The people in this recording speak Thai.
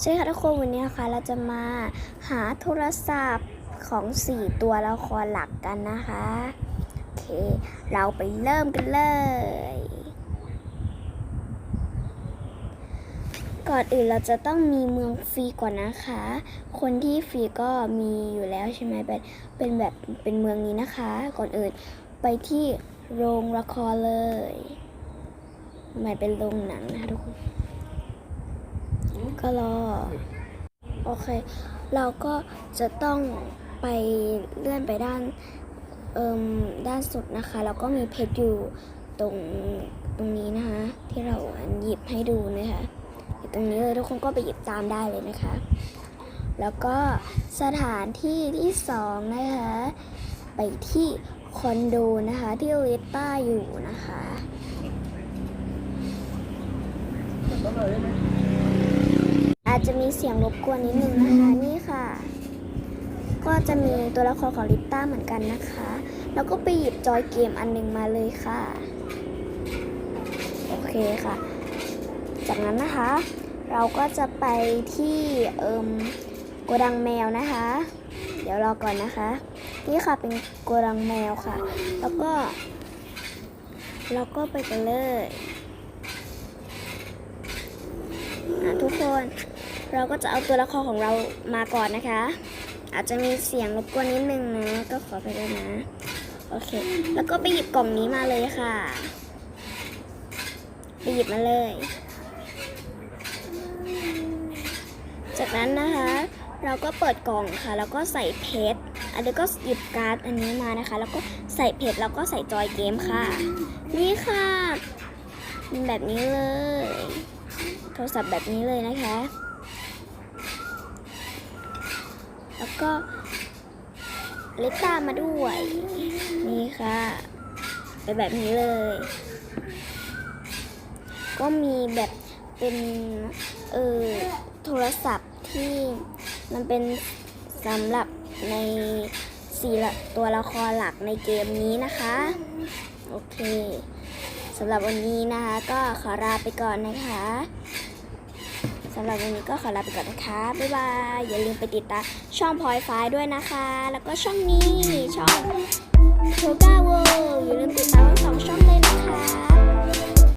ใช่ค่ะทุกคนวันนี้นะคะเราจะมาหาโทรศัพท์ของ 4 ตัวละครหลักกันนะคะโอเคเราไปเริ่มกันเลย ก่อนอื่นเราจะต้องมีเมืองฟรีก่อนนะคะ คนที่ฟรีก็มีอยู่แล้วใช่ไหมเป็นเป็นแบบเป็นเมืองนี้นะคะ ก่อนอื่นไปที่โรงละครเลยไม่เป็นโรงหนังนะคะทุกคน ก็รอ โอเค เราก็จะต้องไปเลื่อนไปด้านเอิมด้านสุดนะคะ แล้วก็มีเพชรอยู่ตรงตรงนี้นะคะ ที่เราหยิบให้ดูนะคะอยู่ตรงนี้เลยทุกคนก็ไปหยิบตามได้เลยนะคะ แล้วก็สถานที่ที่สองนะคะ ไปที่คอนโดนะคะ ที่ลิต้าอยู่นะคะ อาจจะมีเสียงรบกวนนิดนึงนะคะนี่ค่ะ ก็จะมีตัวละครของลิปต้าเหมือนกันนะคะ แล้วก็ไปหยิบจอยเกมอันหนึ่งมาเลยค่ะ โอเคค่ะ จากนั้นนะคะ เราก็จะไปที่เอิมโกดังแมวนะคะ เดี๋ยวรอก่อนนะคะ นี่ค่ะเป็นโกดังแมวค่ะ แล้วก็ เราก็ไปกันเลยทุกคน เราก็จะเอาตัวละครของเรามาก่อนนะคะ อาจจะมีเสียงรบกวนนิดนึงนะ ก็ขอไปด้วยนะ โอเค แล้วก็ไปหยิบกล่องนี้มาเลยค่ะ ไปหยิบมาเลย จากนั้นนะคะ เราก็เปิดกล่องค่ะ แล้วก็ใส่เพชรอันนี้ก็หยิบการ์ดอันนี้มานะคะ แล้วก็ใส่เพชรแล้วก็ใส่จอยเกมค่ะ นี่ค่ะเป็นแบบนี้เลย โทรศัพท์แบบนี้เลยนะคะ แล้วก็ลิปตามาด้วย นี่ค่ะเป็นแบบนี้เลย ก็มีแบบเป็นเออโทรศัพท์ที่มันเป็นสำหรับในสี่ตัวละครหลักในเกมนี้นะคะ โอเคสำหรับวันนี้นะคะ ก็ขอลาไปก่อนนะคะ สำหรับวันนี้ก็ขอลาไปก่อนนะคะ บ๊ายบาย อย่าลืมไปติดตามช่องพลอยฟ้าด้วยนะคะ แล้วก็ช่องนี้ช่อง